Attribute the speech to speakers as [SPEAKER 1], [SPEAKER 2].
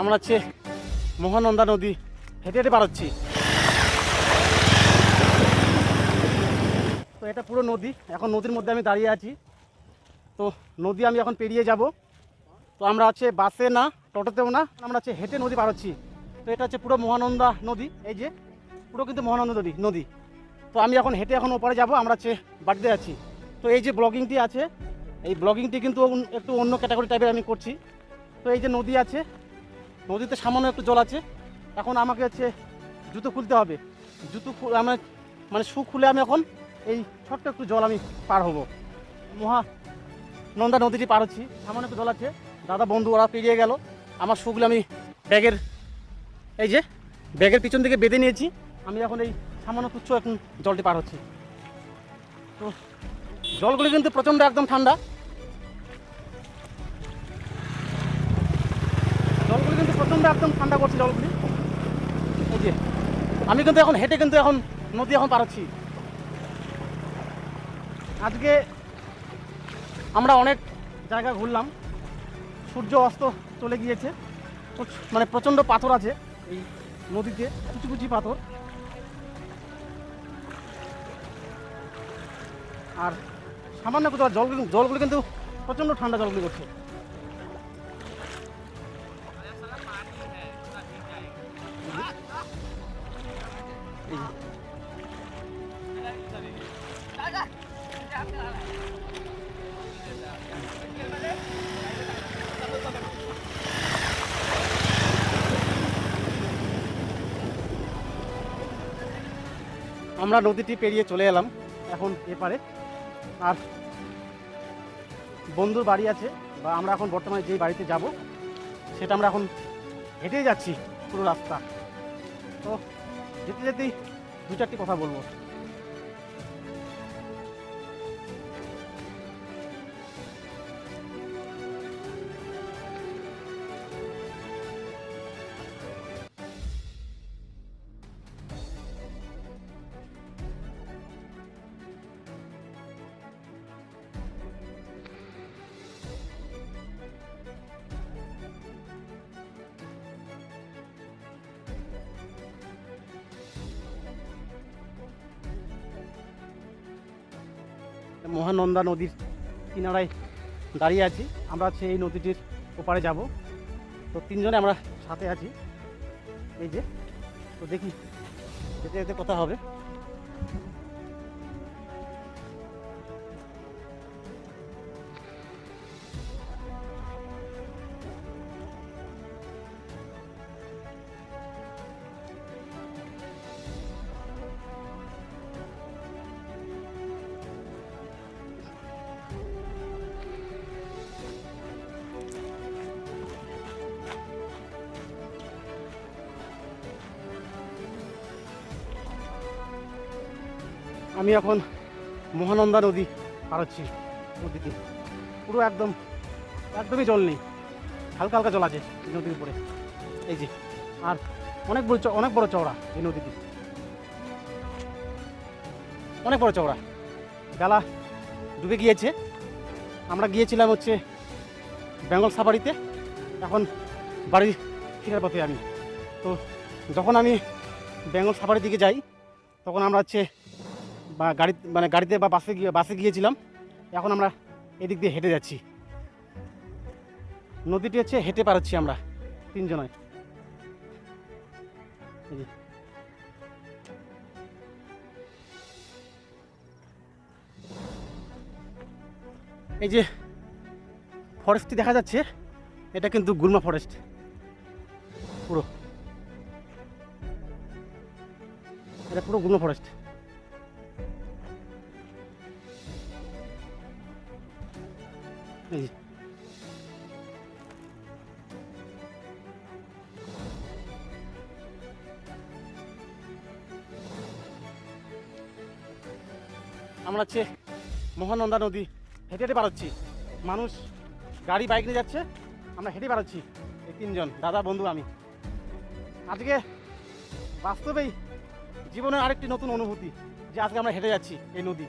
[SPEAKER 1] আমরা হচ্ছে মহানন্দা নদী হেঁটে হেঁটে পার হচ্ছি। তো এটা পুরো নদী, এখন নদীর মধ্যে আমি দাঁড়িয়ে আছি। তো নদী আমি এখন পেরিয়ে যাব। তো আমরা হচ্ছে বাসে না, টোটোতেও না, আমরা হচ্ছে হেঁটে নদী পার হচ্ছি। তো এটা হচ্ছে পুরো মহানন্দা নদী, এই যে পুরো কিন্তু মহানন্দা নদী নদী। তো আমি এখন হেঁটে এখন ওপারে যাব, আমরা হচ্ছে বাড়িতে আছি। তো এই যে ব্লগিংটি আছে, এই ব্লগিংটি কিন্তু একটু অন্য ক্যাটাগরি টাইপের আমি করছি। তো এই যে নদী আছে নদীতে সামান্য একটু জল আছে। এখন আমাকে হচ্ছে জুতো খুলতে হবে। জুতো আমার মানে শু খুলে আমি এখন এই ছোট্ট একটু জল আমি পার হব। মহা নন্দা নদীটি পার হচ্ছি। সামান্য একটু জল আছে। দাদা, বন্ধু ওরা পেরিয়ে গেল। আমার শুগুলো আমি ব্যাগের এই যে, ব্যাগের পিছন দিকে বেঁধে নিয়েছি। আমি এখন এই সামান্য তুচ্ছ এখন জলটি পার হচ্ছি। তো জলগুলি কিন্তু প্রচণ্ড একদম ঠান্ডা। একদম ঠান্ডা করছে জলগুলি। এই যে, আমি কিন্তু এখন হেঁটে কিন্তু এখন নদী এখন পার হচ্ছি। আজকে আমরা অনেক জায়গা ঘুরলাম। সূর্য অস্ত চলে গিয়েছে। মানে প্রচণ্ড পাথর আছে এই নদীতে, কুচি কুচি পাথর। আর সামান্য কোথাও জলগুলো জলগুলো কিন্তু প্রচণ্ড ঠান্ডা জলগুলি করছে। আমরা নদীটি পেরিয়ে চলে এলাম এখন এপারে। আর বন্ধুর বাড়ি আছে, বা আমরা এখন বর্তমানে যেই বাড়িতে যাব, সেটা আমরা এখন হেঁটেই যাচ্ছি পুরো রাস্তা। তো যেতে যেতেই দু চারটি কথা বলব। মহানন্দা নদীর কিনারায় দাঁড়িয়ে আছি। আমরা সেই নদীটির ওপারে যাব। তো তিনজনে আমরা সাথে আছি। এই যে, তো দেখি, যেতে যেতে কথা হবে। আমি এখন মহানন্দা নদী পার হচ্ছি, নদীতে। পুরো একদম, একদমই জল নেই। হালকা হালকা জল আছে নদীর উপরে। এই যে, আর অনেক বড় অনেক বড় চওড়া এই নদীটি। অনেক বড় চওড়া। বেলা ডুবে গিয়েছে। আমরা গিয়েছিলাম হচ্ছে বেঙ্গল সাফারিতে। এখন বাড়ি ফেরার পথে আমি। তো যখন আমি বেঙ্গল সাফারির দিকে যাই, তখন আমরা হচ্ছে বা গাড়ি মানে গাড়িতে বা বাসে গিয়ে, বাসে গিয়েছিলাম। এখন আমরা এদিক দিয়ে হেঁটে যাচ্ছি। নদীটি হচ্ছে হেঁটে পারছি আমরা তিনজনায় এই যে। ফরেস্টটি দেখা যাচ্ছে, এটা কিন্তু গুলমা ফরেস্ট পুরো। এটা পুরো গুলমা ফরেস্ট এই। আমরা হচ্ছে মহানন্দা নদী হেঁটে হেঁটে পারচ্ছি মানুষ গাড়ি, বাইক নিয়ে যাচ্ছে। আমরা হেঁটে পারচ্ছি এই তিনজন, দাদা, বন্ধু, আমি। আজকে বাস্তবেই জীবনের আরেকটি নতুন অনুভূতি যে আজকে আমরা হেঁটে যাচ্ছি এই নদী।